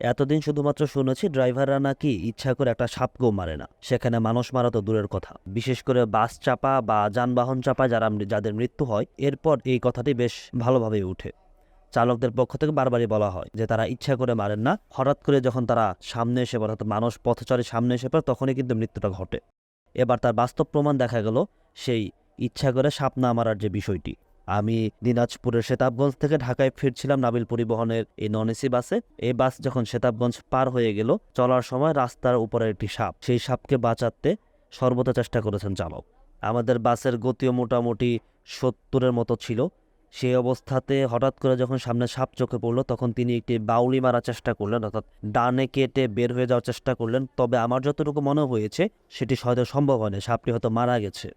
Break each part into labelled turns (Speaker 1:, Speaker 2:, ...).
Speaker 1: এতদিন শুধুমাত্র শুনেছি ড্রাইভাররা নাকি ইচ্ছা করে একটা সাপকেও মারে না। সেখানে মানুষ মারা তো দূরের কথা। বিশেষ করে বাস চাপা বা যানবাহন চাপা যারা যাদের মৃত্যু হয়, এরপর এই কথাটি বেশ ভালোভাবে উঠে। চালকদের পক্ষ থেকে বারবারই বলা হয় যে তারা ইচ্ছা করে মারেন না। হঠাৎ করে যখন তারা সামনে এসে পড়ে, অর্থাৎ মানুষ পথচারী সামনে এসে পড়ে, তখনই কিন্তু মৃত্যুটা ঘটে। এবার তার বাস্তব প্রমাণ দেখা গেল সেই ইচ্ছা করে সাপ না মারার যে বিষয়টি। আমি দিনাজপুরের শেতাবগঞ্জ থেকে ঢাকায় ফিরছিলাম নাবিল পরিবহনের এই নন এসি বাসে। এই বাস যখন শেতাবগঞ্জ পার হয়ে গেল, চলার সময় রাস্তার উপরে একটি সাপ। সেই সাপকে বাঁচাতে সর্বদা চেষ্টা করেছেন চালক। আমাদের বাসের গতিও মোটামুটি সত্তরের মতো ছিল। সেই অবস্থাতে হঠাৎ করে যখন সামনে সাপ চোখে পড়ল, তখন তিনি একটি বাউলি মারার চেষ্টা করলেন, অর্থাৎ ডানে কেটে বের হয়ে যাওয়ার চেষ্টা করলেন। তবে আমার যতটুকু মনে হয়েছে, সেটি হয়তো সম্ভব হয়নি। সাপটি হয়তো মারা গেছে।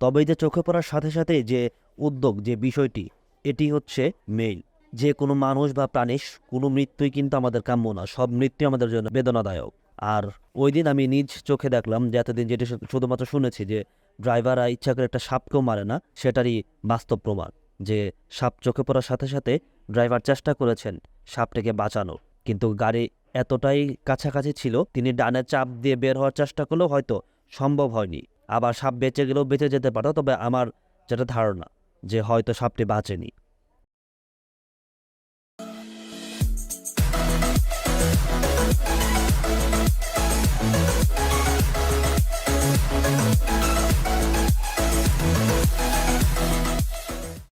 Speaker 1: তবে যে চোখে পড়ার সাথে সাথে যে উদ্যোগ, যে বিষয়টি, এটি হচ্ছে মেইল যে কোনো মানুষ বা প্রাণী কোনো মৃত্যুই কিন্তু আমাদের কাম্য না, সব মৃত্যু আমাদের জন্য বেদনাদায়ক। আর ওই দিন আমি নিজ চোখে দেখলাম যে এতদিন যেটি শুধুমাত্র শুনেছি যে ড্রাইভাররা ইচ্ছা করে একটা সাপকেও মারে না, সেটারই বাস্তব প্রমাণ। যে সাপ চোখে পড়ার সাথে সাথে ড্রাইভার চেষ্টা করেছেন সাপটাকে বাঁচানোর, কিন্তু গাড়ি এতটাই কাছাকাছি ছিল, তিনি ডানে চাপ দিয়ে বের হওয়ার চেষ্টা করলেও হয়তো সম্ভব হয়নি। আবার সাপ বেঁচে গেলেও বেঁচে যেতে পারো, তবে আমার যেটা ধারণা যে হয়তো সাপটি বাঁচেনি Thank you.